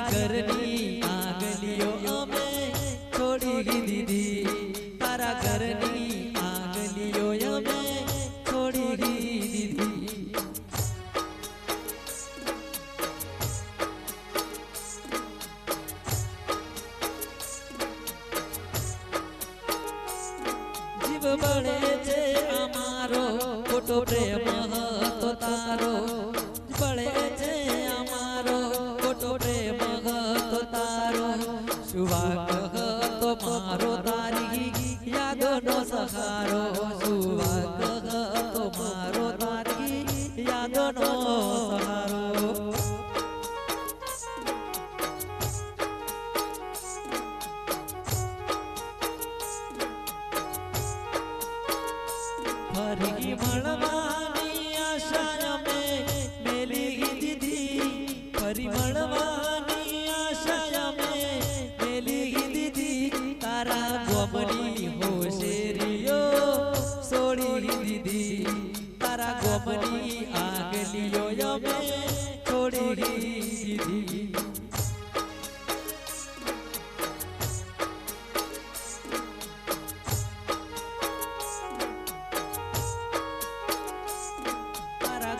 करनी, आगलियो में थोड़ी ही दीदी तारा करनी, आगलियो में थोड़ी ही दीदी जीव बड़े સુવાગ હતો મારો તારી યાદોનો સહારો સુવાગ હતો મારો તારી ફરી મળવાની તારા ગોમની આગલીઓ અમે થોડી સીધી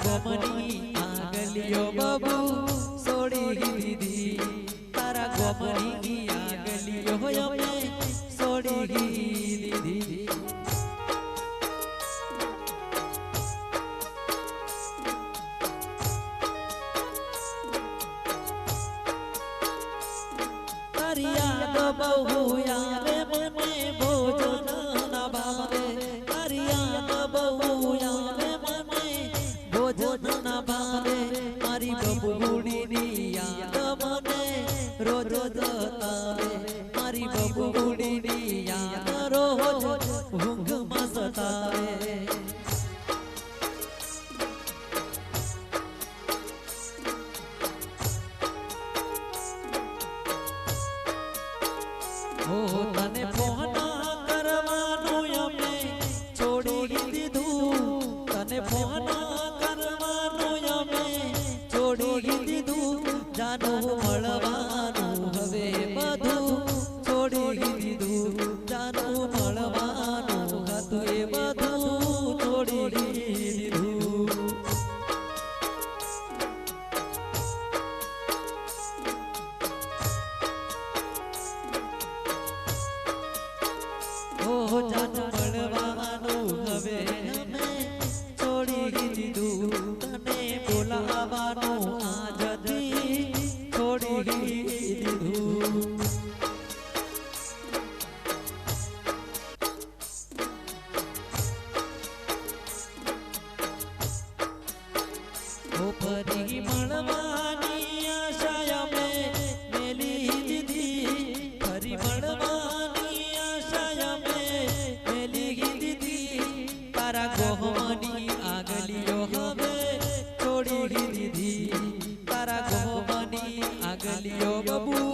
ગોમની આગલીઓ બાબુ છોડી દીધી તારા ગોમની તારી રોજ તારે મારી બબુડીની યાદ તને ફોન કરવાનું અમે દીધું. તને ફોન કરવાનું અમે દીધું. જાનું મળવાનું જાન મળવાનું હવે અમે છોડી દીધું તને બોલાવાનું આજથી છોડી ફરી મળવાની દીધી તારા